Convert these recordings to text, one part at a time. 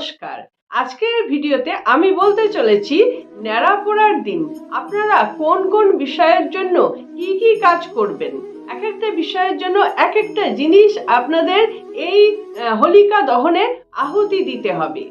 নমস্কার। আজকের ভিডিওতে আমি বলতে চলেছি ন্যাড়া পড়ার দিন। আপনারা কোন কোন বিষয়ের জন্য কি কি কাজ করবেন? এক একটা বিষয়ের জন্য এক একটা জিনিস আপনাদের এই হোলিকা দহনে আহুতি দিতে হবে।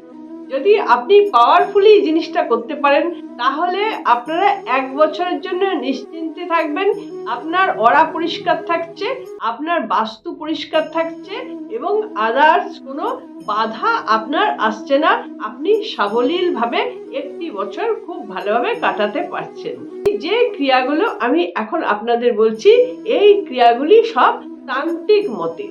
যদি আপনি পাওয়ারফুলি জিনিসটা করতে পারেন, তাহলে আপনারা এক বছরের জন্য নিশ্চিন্তে থাকবেন, আপনার অরা পরিষ্কার থাকছে, আপনার বাস্তু পরিষ্কার থাকছে এবং আদার্স কোনো বাধা আপনার আসছে না। আপনি সাবলীলভাবে একটি বছর খুব ভালোভাবে কাটাতে পারছেন। যে ক্রিয়াগুলো আমি এখন আপনাদের বলছি, এই ক্রিয়াগুলি সব তান্ত্রিক মতে।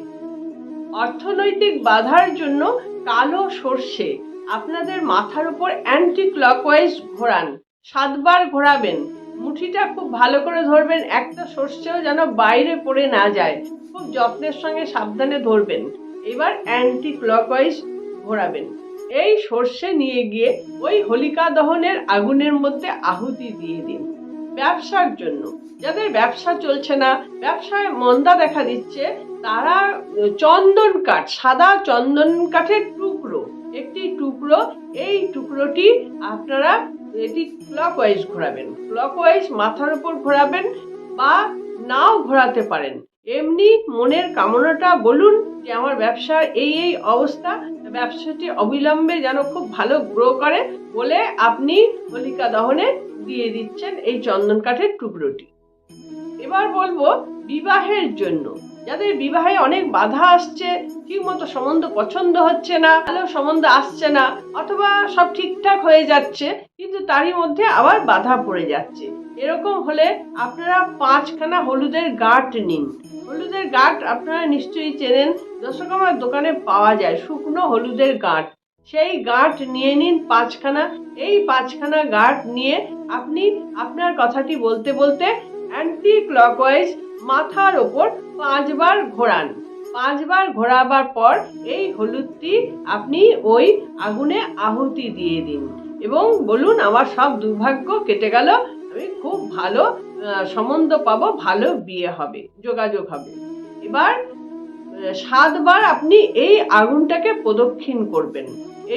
অর্থনৈতিক বাধার জন্য কালো সর্ষে আপনাদের মাথার উপর অ্যান্টি ক্লকওয়াইজ ঘোরান। সাতবার ঘোরাবেন। মুঠিটা খুব ভালো করে ধরবেন। একটা সর্ষেও যেন বাইরে পড়ে না যায়। খুব যত্নের সঙ্গে সাবধানে ধরবেন। এবার অ্যান্টি ক্লকওয়াইজ ঘোরাবেন। এই সর্ষে নিয়ে গিয়ে ওই হোলিকা দহনের আগুনের মধ্যে আহুতি দিয়ে দিন। ব্যবসার জন্য। যাদের ব্যবসা চলছে না, ব্যবসায় মন্দা দেখা দিচ্ছে, তারা চন্দন কাঠ, সাদা চন্দন কাঠের টুকরো। একটি টুকরো, এই টুকরোটি আপনারা এটি ক্লকওয়াইজ ঘোরাবেন। ক্লকওয়াইজ মাথার উপর ঘোরাবেন বা নাও ঘোরাতে পারেন। এমনি মনের কামনাটা বলুন যে আমার ব্যবসার এই এই অবস্থা, ব্যবসাটি অবিলম্বে যেন খুব ভালো গ্রো করে বলে আপনি হোলিকা দহনে দিয়ে দিচ্ছেন এই চন্দন কাঠের টুকরোটি। এবার বলব বিবাহের জন্য। যাদের বিবাহে অনেক বাধা আসছে ঠিক মতো সম্বন্ধ পছন্দ হচ্ছে না, ভালো সম্বন্ধ আসছে না, অথবা সব ঠিকঠাক হয়ে যাচ্ছে, কিন্তু তারই মধ্যে আবার বাধা পড়ে যাচ্ছে। এরকম হলে আপনারা পাঁচখানা হলুদের গাঁট নিন। হলুদের গাঁট আপনারা নিশ্চয়ই চেনেন দশকর্মার দোকানে পাওয়া যায় শুকনো হলুদের গাঁট। সেই গাঁট নিয়ে নিন পাঁচখানা। এই পাঁচখানা গাঁট নিয়ে আপনি আপনার কথাটি বলতে বলতে অ্যান্টি ক্লকওয়াইজ মাথার ওপর পাঁচবার ঘোরান। পাঁচবার ঘোরাবার পর এই হলুদটি আপনি ওই আগুনে আহুতি দিয়ে দিন এবং বলুন আমার সব দুর্ভাগ্য কেটে গেল, আমি খুব ভালো সম্বন্ধ পাবো, ভালো বিয়ে হবে, যোগাযোগ হবে। এবার সাতবার আপনি এই আগুনটাকে প্রদক্ষিণ করবেন।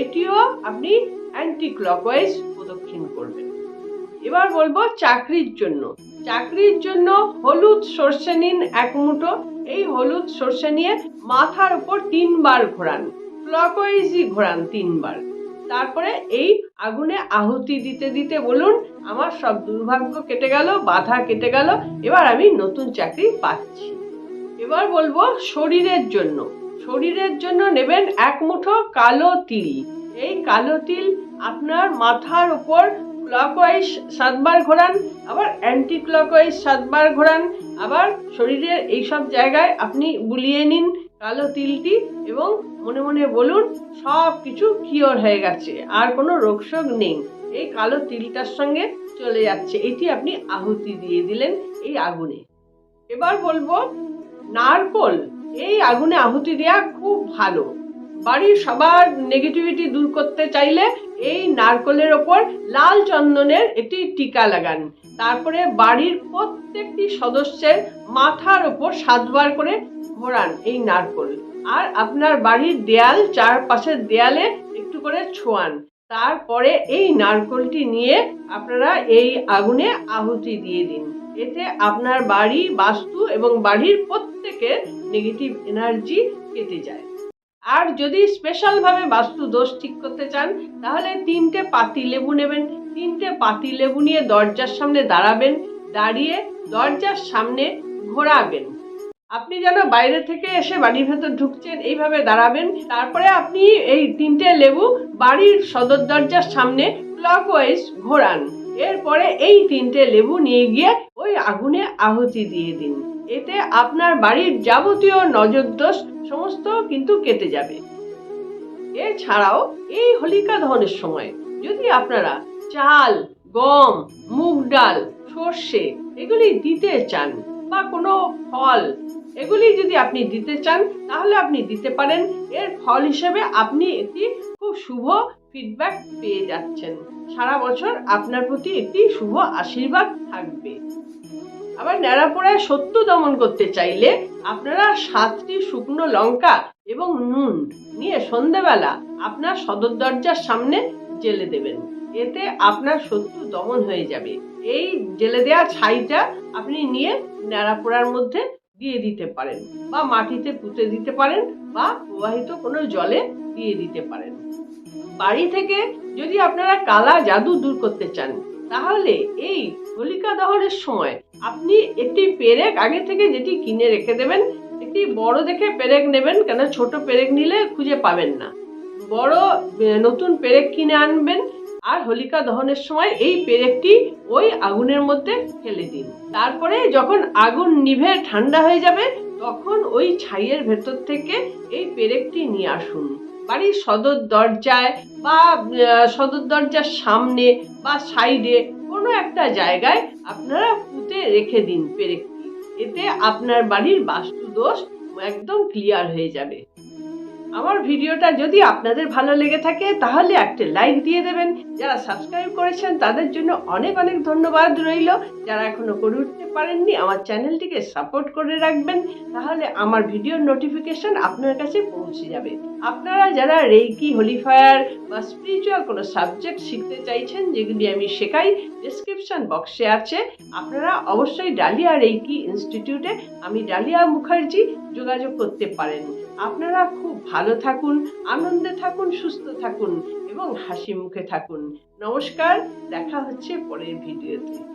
এটিও আপনি অ্যান্টি ক্লকওয়াইজ প্রদক্ষিণ করবেন। এবার বলব চাকরির জন্য। চাকরির জন্য হলুদ সর্ষে নিন এক মুঠো। এই হলুদ সর্ষে নিয়ে মাথার উপর তিনবার ঘোরান ক্লকওয়াইজই ঘোরান তিনবার। তারপরে এই আগুনে আহুতি দিতে দিতে বলুন, আমার সব দুর্ভাগ্য কেটে গেল, বাধা কেটে গেল, এবার আমি নতুন চাকরি পাচ্ছি। এবার বলব শরীরের জন্য। শরীরের জন্য নেবেন এক মুঠো কালো তিল। এই কালো তিল আপনার মাথার উপর ক্লকওয়াইজ সাতবার ঘোরান, আবার অ্যান্টি ক্লকওয়াইজ সাতবার ঘোরান, আবার শরীরের এইসব জায়গায় আপনি বুলিয়ে নিন কালো তিলটি এবং মনে মনে বলুন সব কিছু কিওর হয়ে গেছে, আর কোনো রোগশোক নেই। এই কালো তিলটার সঙ্গে চলে যাচ্ছে, এটি আপনি আহুতি দিয়ে দিলেন এই আগুনে। এবার বলব, নারকোল, এই আগুনে আহুতি দেওয়া খুব ভালো। বাড়ির সবার নেগেটিভিটি দূর করতে চাইলে এই নারকলের ওপর লাল চন্দনের একটি টিকা লাগান। তারপরে বাড়ির প্রত্যেকটি সদস্যের মাথার ওপর সাতবার করে ঘোরান এই নারকল। আর আপনার বাড়ির দেয়াল চারপাশের দেয়ালে একটু করে ছোঁয়ান। তারপরে এই নারকলটি নিয়ে আপনারা এই আগুনে আহুতি দিয়ে দিন। এতে আপনার বাড়ি, বাস্তু এবং বাড়ির প্রত্যেকের নেগেটিভ এনার্জি কেটে যায়। আর যদি স্পেশালভাবে বাস্তু দোষ ঠিক করতে চান, তাহলে তিনটে পাতি লেবু নেবেন। তিনটে পাতি লেবু নিয়ে দরজার সামনে দাঁড়াবেন, দাঁড়িয়ে দরজার সামনে ঘোরাবেন। আপনি যেন বাইরে থেকে এসে বাড়ির ভেতর ঢুকছেন, এইভাবে দাঁড়াবেন। তারপরে আপনি এই তিনটে লেবু বাড়ির সদর দরজার সামনে ক্লকওয়াইজ ঘোরান। এরপরে এই তিনটে লেবু নিয়ে গিয়ে ওই আগুনে আহুতি দিয়ে দিন। এতে আপনার বাড়ির যাবতীয় নজরদোষ সমস্ত কিন্তু কেটে যাবে। এছাড়াও এই হোলিকা দহনের সময় যদি আপনারা চাল, গম, মুগ ডাল, সর্ষে এগুলি দিতে চান বা কোনো ফল এগুলি যদি আপনি দিতে চান, তাহলে আপনি দিতে পারেন। এর ফল হিসেবে আপনি একটি খুব শুভ ফিডব্যাক পেয়ে যাচ্ছেন। সারা বছর আপনার প্রতি একটি শুভ আশীর্বাদ থাকবে। আবার ন্যাড়াপোড়ায় সত্য দমন করতে চাইলে আপনারা সাতটি শুকনো লঙ্কা এবং নুন নিয়ে সন্ধেবেলা আপনার সদর দরজার সামনে জেলে দেবেন। এতে আপনার শত্রু দমন হয়ে যাবে। এই জেলে দেওয়া ছাইটা আপনি নিয়ে ন্যাড়াপোড়ার মধ্যে দিয়ে দিতে পারেন বা মাটিতে পুঁতে দিতে পারেন বা প্রবাহিত কোনো জলে দিয়ে দিতে পারেন। বাড়ি থেকে যদি আপনারা কালা জাদু দূর করতে চান, তাহলে এই হোলিকা সময় আপনি একটি পেরেক আগে থেকে যেটি কিনে রেখে দেবেন, একটি বড় দেখে পেরেক নেবেন, কেন ছোট পেরেক নিলে খুঁজে পাবেন না। বড় নতুন পেরেক কিনে আনবেন আর হোলিকা দহনের সময় এই পেরেকটি ওই আগুনের মধ্যে ফেলে দিন। তারপরে যখন আগুন নিভে ঠান্ডা হয়ে যাবে, তখন ওই ছাইয়ের ভেতর থেকে এই পেরেকটি নিয়ে আসুন। বাড়ির সদর দরজায় বা সদর দরজার সামনে বা সাইডে কোনো একটা জায়গায় আপনারা পুঁতে রেখে দিন পেরেকটি এতে আপনার বাড়ির বাস্তু দোষ একদম ক্লিয়ার হয়ে যাবে। আমার ভিডিওটা যদি আপনাদের ভালো লেগে থাকে, তাহলে একটা লাইক দিয়ে দেবেন। যারা সাবস্ক্রাইব করেছেন, তাদের জন্য অনেক অনেক ধন্যবাদ রইল। যারা এখনও করে উঠতে পারেননি, আমার চ্যানেলটিকে সাপোর্ট করে রাখবেন, তাহলে আমার ভিডিওর নোটিফিকেশন আপনার কাছে পৌঁছে যাবে। আপনারা যারা রেইকি হোলিফায়ার বা স্পিরিচুয়াল কোনো সাবজেক্ট শিখতে চাইছেন, যেগুলি আমি শেখাই ডিসক্রিপশন বক্সে আছে, আপনারা অবশ্যই ডালিয়া রেইকি ইনস্টিটিউটে আমি ডালিয়া মুখার্জি যোগাযোগ করতে পারেন। আপনারা খুব ভালো থাকুন, আনন্দে থাকুন, সুস্থ থাকুন এবং হাসি মুখে থাকুন। নমস্কার, দেখা হচ্ছে পরের ভিডিওতে।